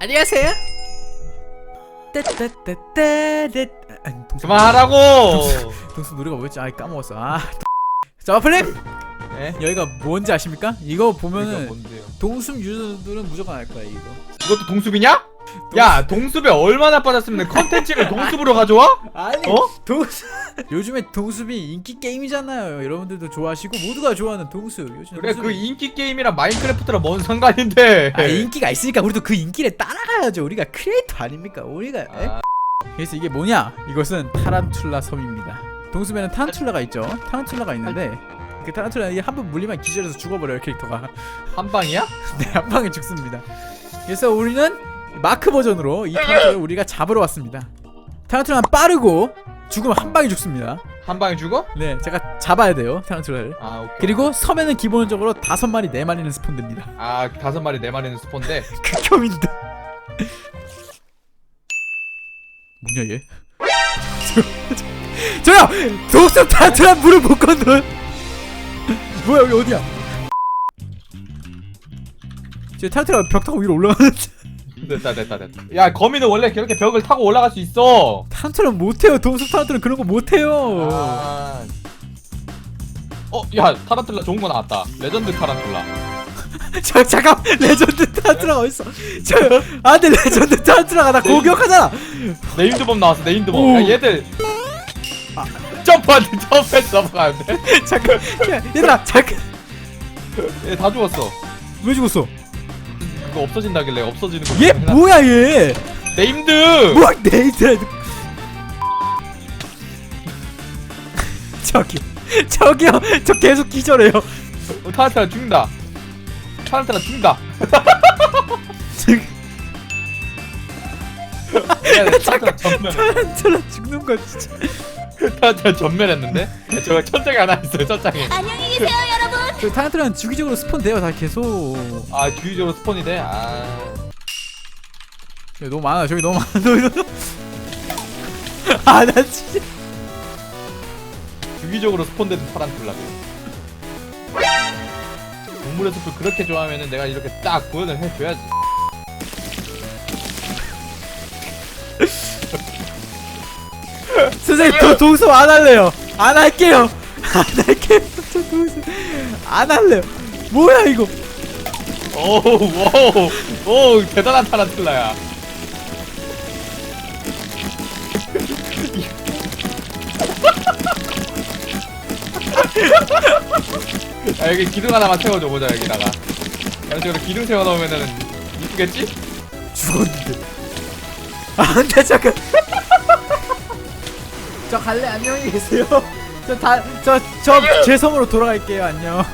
안녕하세요. 따따따따따 아니 동수 그만하라고. 동수 노래가 뭐였지? 아 까먹었어. 아. 자 마플님 네? 여기가 뭔지 아십니까? 이거 보면은 뭔데요? 동숲 유저들은 무조건 알 거야 이거. 이것도 동숲이냐? 야 동숲에 얼마나 빠졌으면 컨텐츠를 동숲으로 가져와? 아니 어? 동숲 요즘에 동숲이 인기 게임이잖아요. 여러분들도 좋아하시고 모두가 좋아하는 동숲. 요즘 그래 동숲이- 그 인기 게임이랑 마인크래프트랑 뭔 상관인데? 아 인기가 있으니까 우리도 그 인기를 따라가야죠. 우리가 크리에이터 아닙니까? 우리가 에? 아, 그래서 이게 뭐냐? 이것은 타란툴라 섬입니다. 동숲에는 타란툴라가 있죠. 타란툴라가 있는데 그 타란툴라 이게 한 번 물리면 기절해서 죽어버려요 캐릭터가. 한 방이야? 네, 한 방에 죽습니다. 그래서 우리는 마크 버전으로 이 타란툴라를 우리가 잡으러 왔습니다. 타란툴라는 빠르고 죽으면 한 방에 죽습니다. 한 방에 죽어? 네, 제가 잡아야 돼요 타란툴라를. 아 오케이. 그리고 섬에는 기본적으로 다섯 마리, 네 마리는 스폰됩니다. 아 다섯 마리 네 마리는 스폰데 극혐인데. 뭐냐 얘? 저, 저요! 독성 타투라 물을 못 건너. 뭐야 여기 어디야? 제 타투라 벽 타고 위로 올라가는. 됐다 됐다 됐다. 야 거미는 원래 그렇게 벽을 타고 올라갈 수 있어. 타투라 못해요. 동숲 타투라 그런 거 못해요. 아. 어, 야, 타란툴라 좋은 거 나왔다. 레전드 타란툴라. 자, 잠깐 레전드 타투라가 어딨어? 저 안돼 레전드 타투라가 나 공격하잖아. 네임드범 나왔어, 네임드범. 오. 야, 얘들. 아. 점프하는데, 점프해서 넘어가는데? 잠깐 야, 얘들아 잠깐 얘다 죽었어. 왜 죽었어? 그거 없어진다길래 없어지는 거. 얘 뭐야 얘? 네임드! 뭐 네이트라 저기 저기요 저 계속 기절해요 어, 타란툴라 죽는다. 타란툴라 죽는다. 지금 야, 타란툴라 전멸. 죽는 거 진짜 타란툴라 전멸했는데? 야, 저거 천장에 하나 있어요, 천장에. 안녕히 계세요 여러분 저 타란툴라는 주기적으로 스폰 돼요 다 계속 아, 주위적으로 스폰이 돼? 아. 야, 너무 많아 저기 너무 많아 너무 아나 진짜 주기적으로 스폰되는 타란툴라들. 동물의 숲을 그렇게 좋아하면은 내가 이렇게 딱 구현을 해줘야지. 선생님 저 동수 안 할래요. 안 할게요. 안 할게요. 저 동수 안 할래요. 뭐야 이거? 오우 와우. 오 대단한 타란툴라야. 아 여기 기둥 하나만 세워줘 보자 여기다가. 이런 식으로 기둥 세워놓으면은 이쁘겠지? 죽었는데. 아 근데 잠깐 저 갈래? 안녕히 계세요. 저 다 저 저 제 섬으로 돌아갈게요. 안녕